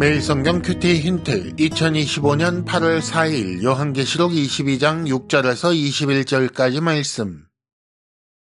매일 성경 큐티 힌트 2025년 8월 4일 요한계시록 22장 6절에서 21절까지 말씀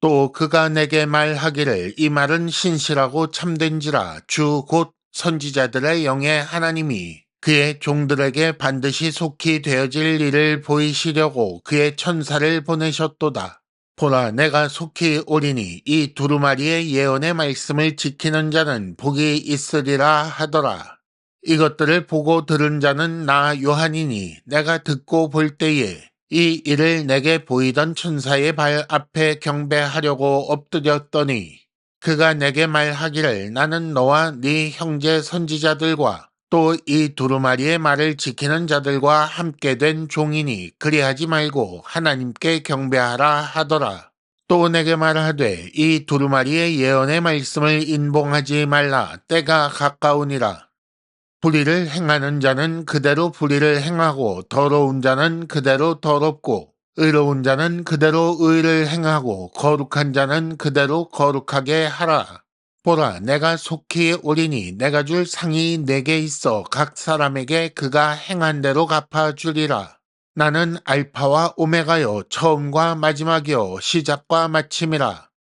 또 그가 내게 말하기를 이 말은 신실하고 참된지라 주 곧 선지자들의 영의 하나님이 그의 종들에게 반드시 속히 되어질 일을 보이시려고 그의 천사를 보내셨도다. 보라 내가 속히 오리니 이 두루마리의 예언의 말씀을 지키는 자는 복이 있으리라 하더라. 이것들을 보고 들은 자는 나 요한이니 내가 듣고 볼 때에 이 일을 내게 보이던 천사의 발 앞에 경배하려고 엎드렸더니 그가 내게 말하기를 나는 너와 네 형제 선지자들과 또 이 두루마리의 말을 지키는 자들과 함께 된 종이니 그리하지 말고 하나님께 경배하라 하더라. 또 내게 말하되 이 두루마리의 예언의 말씀을 인봉하지 말라 때가 가까우니라. 불의를 행하는 자는 그대로 불의를 행하고 더러운 자는 그대로 더럽고 의로운 자는 그대로 의를 행하고 거룩한 자는 그대로 거룩하게 하라. 보라 내가 속히 오리니 내가 줄 상이 내게 있어 각 사람에게 그가 행한 대로 갚아 주리라. 나는 알파와 오메가요 처음과 마지막이요 시작과 마침이라.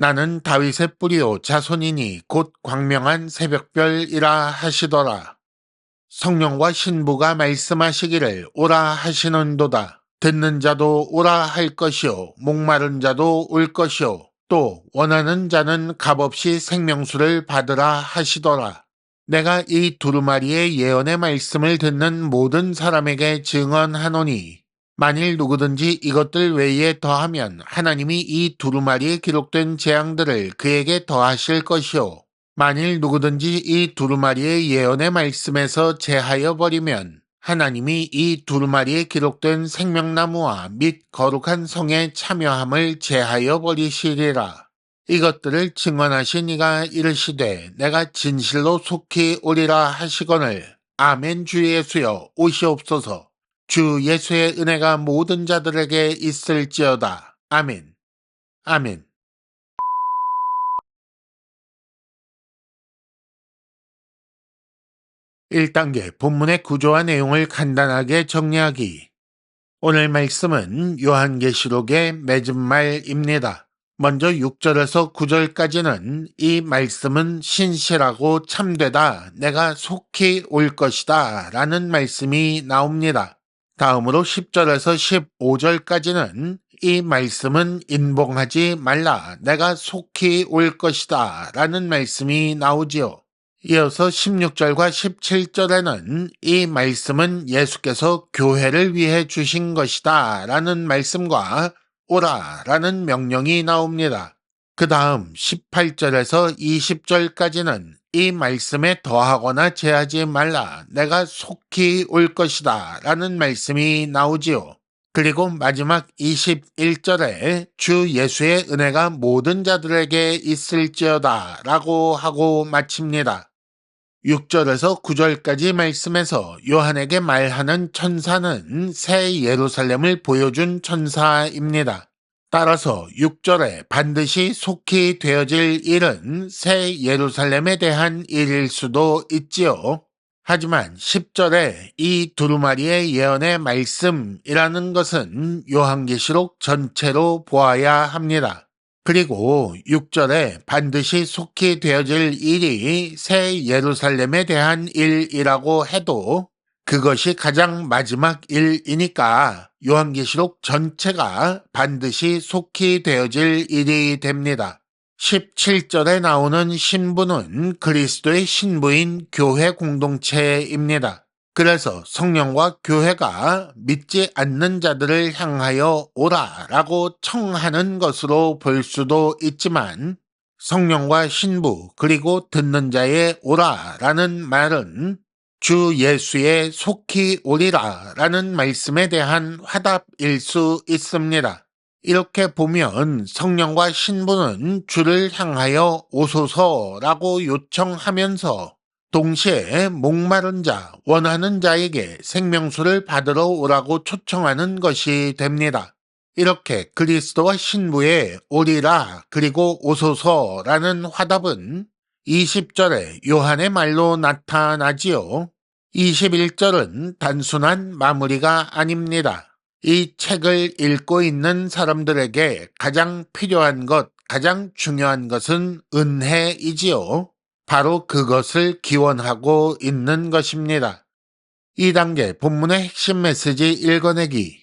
나는 다윗의 뿌리요 자손이니 곧 광명한 새벽별이라 하시더라. 성령과 신부가 말씀하시기를 오라 하시는도다. 듣는 자도 오라 할 것이요 목마른 자도 올 것이요 또 원하는 자는 값없이 생명수를 받으라 하시더라. 내가 이 두루마리의 예언의 말씀을 듣는 모든 사람에게 증언하노니 만일 누구든지 이것들 외에 더하면 하나님이 이 두루마리에 기록된 재앙들을 그에게 더하실 것이요. 만일 누구든지 이 두루마리의 예언의 말씀에서 제하여 버리면 하나님이 이 두루마리에 기록된 생명나무와 및 거룩한 성에 참여함을 제하여 버리시리라. 이것들을 증언하신 이가 이르시되 내가 진실로 속히 오리라 하시거늘 아멘 주 예수여 오시옵소서 주 예수의 은혜가 모든 자들에게 있을지어다. 아멘. 아멘. (1단계) 본문의 구조와 내용을 간단하게 정리하기 오늘 말씀은 요한계시록의 맺은 말입니다. 먼저 6절에서 9절까지는 이 말씀은 신실하고 참되다. 내가 속히 올 것이다. 라는 말씀이 나옵니다. 다음으로 10절에서 15절까지는 이 말씀은 인봉하지 말라. 내가 속히 올 것이다. 라는 말씀이 나오지요. 이어서 16절과 17절에는 이 말씀은 예수께서 교회를 위해 주신 것이다. 라는 말씀과 오라. 라는 명령이 나옵니다. 그 다음 18절에서 20절까지는 이 말씀에 더하거나 제하지 말라. 내가 속히 올 것이다. 라는 말씀이 나오지요. 그리고 마지막 21절에 주 예수의 은혜가 모든 자들에게 있을지어다 라고 하고 마칩니다. 6절에서 9절까지 말씀에서 요한에게 말하는 천사는 새 예루살렘을 보여준 천사입니다. 따라서 6절에 반드시 속히 되어질 일은 새 예루살렘에 대한 일일 수도 있지요. 하지만 10절에 이 두루마리의 예언의 말씀이라는 것은 요한계시록 전체로 보아야 합니다. 그리고 6절에 반드시 속히 되어질 일이 새 예루살렘에 대한 일이라고 해도 그것이 가장 마지막 일이니까 요한계시록 전체가 반드시 속히 되어질 일이 됩니다. 17절에 나오는 신부는 그리스도의 신부인 교회 공동체입니다. 그래서 성령과 교회가 믿지 않는 자들을 향하여 오라 라고 청하는 것으로 볼 수도 있지만 성령과 신부 그리고 듣는 자의 오라 라는 말은 주 예수의 속히 오리라 라는 말씀에 대한 화답일 수 있습니다. 이렇게 보면 성령과 신부는 주를 향하여 오소서라고 요청하면서 동시에 목마른 자, 원하는 자에게 생명수를 받으러 오라고 초청하는 것이 됩니다. 이렇게 그리스도와 신부의 오리라 그리고 오소서라는 화답은 20절에 요한의 말로 나타나지요. 21절은 단순한 마무리가 아닙니다. 이 책을 읽고 있는 사람들에게 가장 필요한 것, 가장 중요한 것은 은혜이지요. 바로 그것을 기원하고 있는 것입니다. 2단계 본문의 핵심 메시지 읽어내기.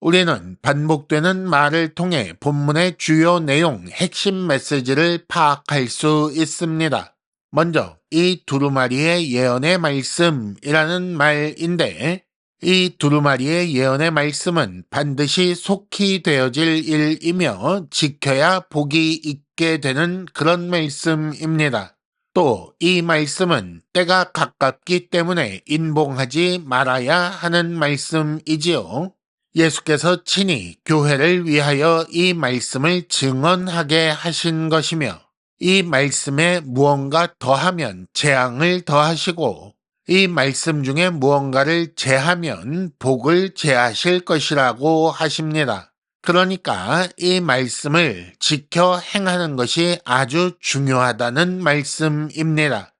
우리는 반복되는 말을 통해 본문의 주요 내용, 핵심 메시지를 파악할 수 있습니다. 먼저 이 두루마리의 예언의 말씀이라는 말인데 이 두루마리의 예언의 말씀은 반드시 속히 되어질 일이며 지켜야 복이 있게 되는 그런 말씀입니다. 또 이 말씀은 때가 가깝기 때문에 인봉하지 말아야 하는 말씀이지요. 예수께서 친히 교회를 위하여 이 말씀을 증언하게 하신 것이며 이 말씀에 무언가 더하면 재앙을 더하시고 이 말씀 중에 무언가를 제하면 복을 제하실 것이라고 하십니다. 그러니까 이 말씀을 지켜 행하는 것이 아주 중요하다는 말씀입니다.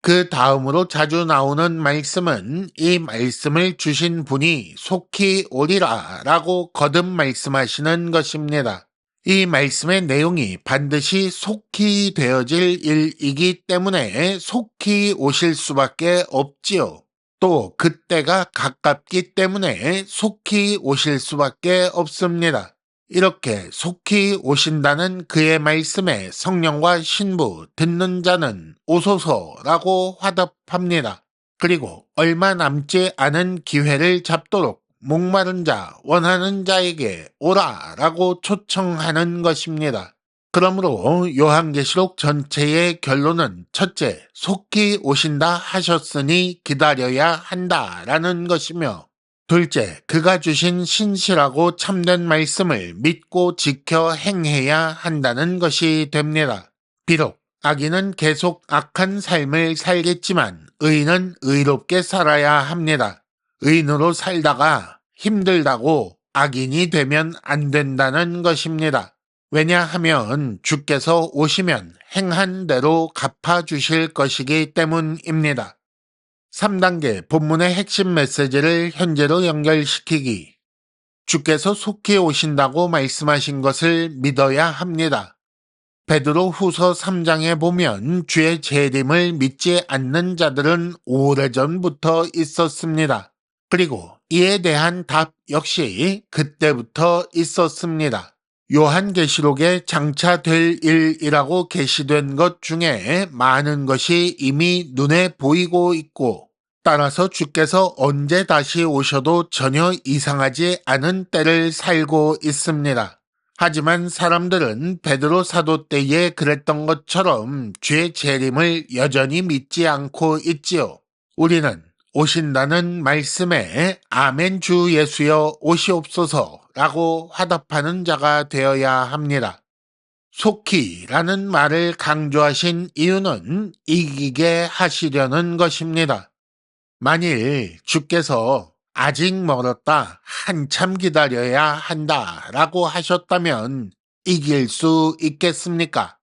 그 다음으로 자주 나오는 말씀은 이 말씀을 주신 분이 속히 오리라 라고 거듭 말씀하시는 것입니다. 이 말씀의 내용이 반드시 속히 되어질 일이기 때문에 속히 오실 수밖에 없지요. 또 그때가 가깝기 때문에 속히 오실 수밖에 없습니다. 이렇게 속히 오신다는 그의 말씀에 성령과 신부 듣는 자는 오소서라고 화답합니다. 그리고 얼마 남지 않은 기회를 잡도록 목마른 자, 원하는 자에게 오라라고 초청하는 것입니다. 그러므로 요한계시록 전체의 결론은 첫째, 속히 오신다 하셨으니 기다려야 한다라는 것이며 둘째, 그가 주신 신실하고 참된 말씀을 믿고 지켜 행해야 한다는 것이 됩니다. 비록 악인은 계속 악한 삶을 살겠지만 의인은 의롭게 살아야 합니다. 의인으로 살다가 힘들다고 악인이 되면 안 된다는 것입니다. 왜냐하면 주께서 오시면 행한 대로 갚아주실 것이기 때문입니다. 3단계 본문의 핵심 메시지를 현재로 연결시키기. 주께서 속히 오신다고 말씀하신 것을 믿어야 합니다. 베드로 후서 3장에 보면 주의 재림을 믿지 않는 자들은 오래전부터 있었습니다. 그리고 이에 대한 답 역시 그때부터 있었습니다. 요한계시록에 장차 될 일이라고 게시된 것 중에 많은 것이 이미 눈에 보이고 있고 따라서 주께서 언제 다시 오셔도 전혀 이상하지 않은 때를 살고 있습니다. 하지만 사람들은 베드로 사도 때에 그랬던 것처럼 죄 재림을 여전히 믿지 않고 있지요. 우리는 오신다는 말씀에 아멘 주 예수여 오시옵소서 라고 화답하는 자가 되어야 합니다. 속히라는 말을 강조하신 이유는 이기게 하시려는 것입니다. 만일 주께서 아직 멀었다, 한참 기다려야 한다 라고 하셨다면 이길 수 있겠습니까?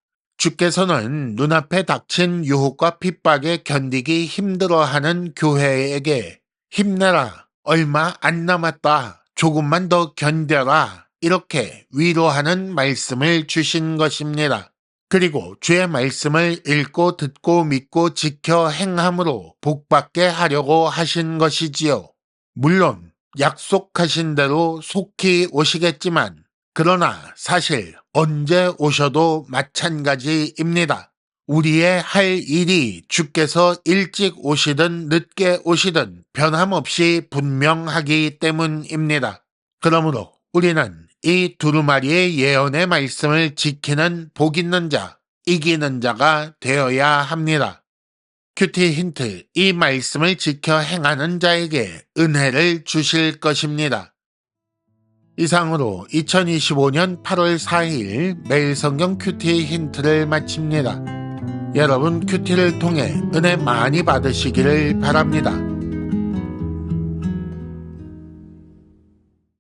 주께서는 눈앞에 닥친 유혹과 핍박에 견디기 힘들어하는 교회에게 힘내라, 얼마 안 남았다, 조금만 더 견뎌라, 이렇게 위로하는 말씀을 주신 것입니다. 그리고 주의 말씀을 읽고 듣고 믿고 지켜 행함으로 복받게 하려고 하신 것이지요. 물론 약속하신 대로 속히 오시겠지만 그러나 사실 언제 오셔도 마찬가지입니다. 우리의 할 일이 주께서 일찍 오시든 늦게 오시든 변함없이 분명하기 때문입니다. 그러므로 우리는 이 두루마리의 예언의 말씀을 지키는 복 있는 자, 이기는 자가 되어야 합니다. 큐티 힌트, 이 말씀을 지켜 행하는 자에게 은혜를 주실 것입니다. 이상으로 2025년 8월 4일 매일 성경 큐티 힌트를 마칩니다. 여러분 큐티를 통해 은혜 많이 받으시기를 바랍니다.